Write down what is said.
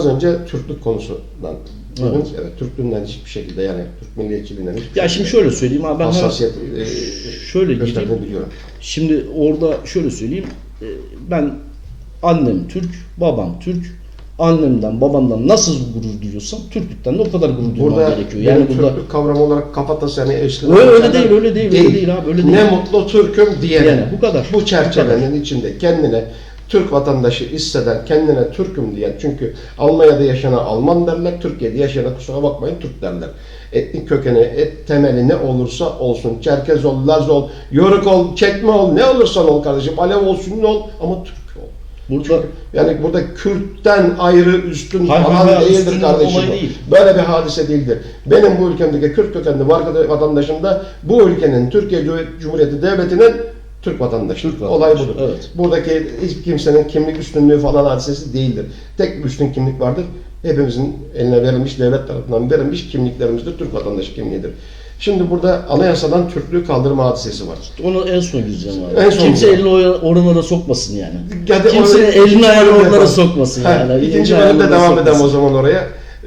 Az önce Türklük konusundan Evet. dediniz. Evet. Türklüğünden hiçbir şekilde yani Türk milliyetçiliğinden hiçbir Ya şimdi şöyle söyleyeyim abi ben hassasiyet e, şöyle gireyim. biliyorum. Şimdi orada şöyle söyleyeyim. e, Ben annem Türk, babam Türk. Annemden, babamdan nasıl gurur duyuyorsam Türklükten de o kadar gurur duymam Burada gerekiyor. yani burada Türklük kavramı olarak kafatası yani eşli. Öyle- öyle değil, öyle değil, öyle değil abi, öyle değil. Ne mutlu Türk'üm diyene. Diyene, bu kadar. Bu çerçevenin içinde kendine Türk vatandaşı hisseden, kendine Türk'üm diyen çünkü Almanya'da yaşayan Alman derler, Türkiye'de yaşayan kusura bakmayın Türk derler. Etnik kökeni, et temeli ne olursa olsun, Çerkez ol, Laz ol, Yörük ol, Çekme ol, ne olursan ol kardeşim, Alev ol, Sünni ol ama Türk ol. burada Yani burada Kürt'ten ayrı üstün falan değildir kardeşim. değil. Böyle bir hadise değildir. Benim bu ülkemdeki Kürt kökenli vatandaşım da bu ülkenin Türkiye Cumhuriyeti Devleti'nin Türk vatandaşı. Türk Olay vatandaşı, budur. evet. Buradaki hiç kimsenin kimlik üstünlüğü falan hadisesi değildir. Tek bir üstün kimlik vardır. Hepimizin eline verilmiş, devlet tarafından verilmiş kimliklerimizdir. Türk vatandaşı kimliğidir. Şimdi burada anayasadan Türklüğü kaldırma hadisesi var. onu en son gireceğim abi. En son Kimse gireceğim. elini oralara sokmasın yani. Hadi Kimse elini ayağını oralara sokmasın Ha, yani. İkinci bölümde devam edelim o zaman oraya.